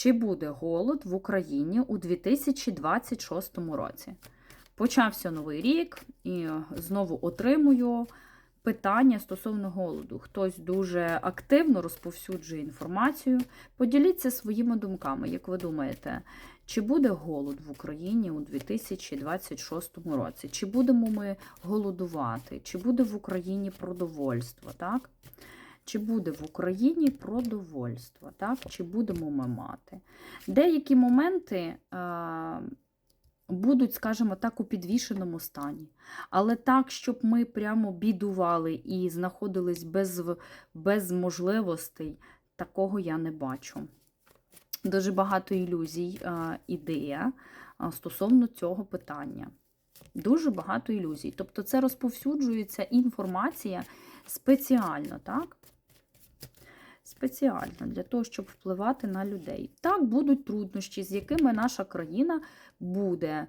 Чи буде голод в Україні у 2026 році? Почався новий рік і знову отримую питання стосовно голоду. Хтось дуже активно розповсюджує інформацію. Поділіться своїми думками, як ви думаєте, чи буде голод в Україні у 2026 році? Чи будемо ми голодувати? Чи буде в Україні продовольство? Так? Чи буде в Україні продовольство? Так? Чи будемо ми мати? Деякі моменти. А, Будуть, скажімо так, у підвішеному стані. Але так, щоб ми прямо бідували і знаходились без, без можливостей, такого я не бачу. Дуже багато ілюзій а, ідея а, стосовно цього питання. Дуже багато ілюзій. Тобто це розповсюджується інформація спеціально, так? Спеціально для того, щоб впливати на людей. Так, будуть труднощі, з якими наша країна буде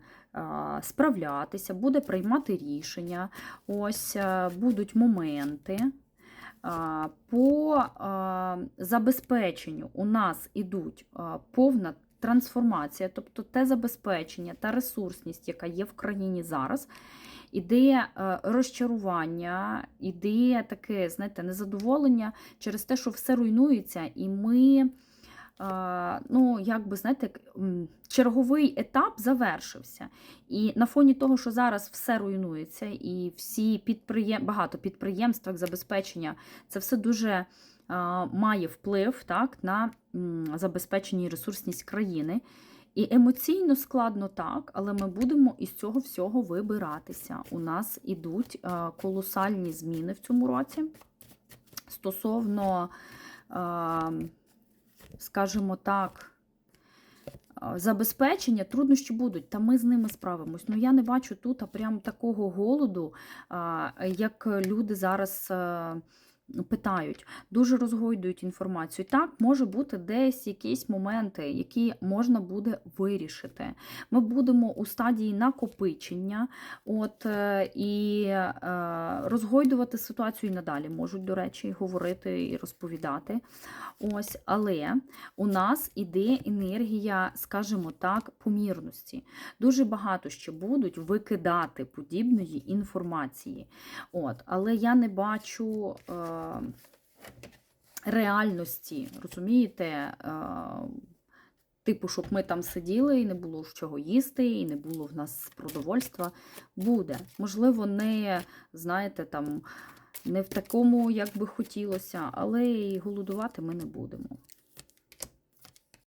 справлятися, буде приймати рішення. Ось а, будуть моменти. По забезпеченню у нас ідуть повна трансформація, тобто те забезпечення та ресурсність, яка є в країні зараз. Іде е, розчарування, іде таке, знаєте, незадоволення через те, що все руйнується, і ми, е, ну, як би, знаєте, черговий етап завершився. І на фоні того, що зараз все руйнується, і всі підприєм... багато підприємств, забезпечення, це все дуже має вплив так, на забезпечення ресурсність країни. І емоційно складно так, але ми будемо із цього всього вибиратися. У нас ідуть е, колосальні зміни в цьому році стосовно, е, скажімо так, е, забезпечення, труднощі будуть, та ми з ними справимось. Ну, я не бачу тут прям такого голоду, е, як люди зараз. Питають, дуже розгойдують інформацію. Так, може бути десь якісь моменти, які можна буде вирішити. Ми будемо у стадії накопичення, от е, і е, розгойдувати ситуацію і надалі можуть, до речі, говорити і розповідати. Ось, але у нас іде енергія, скажімо так, помірності. Дуже багато ще будуть викидати подібної інформації. От, але я не бачу. Е, реальності, розумієте? Е, Типу, щоб ми там сиділи і не було з чого їсти, і не було в нас продовольства. Буде. Можливо, не, знаєте, там, не в такому, як би хотілося, але і голодувати ми не будемо.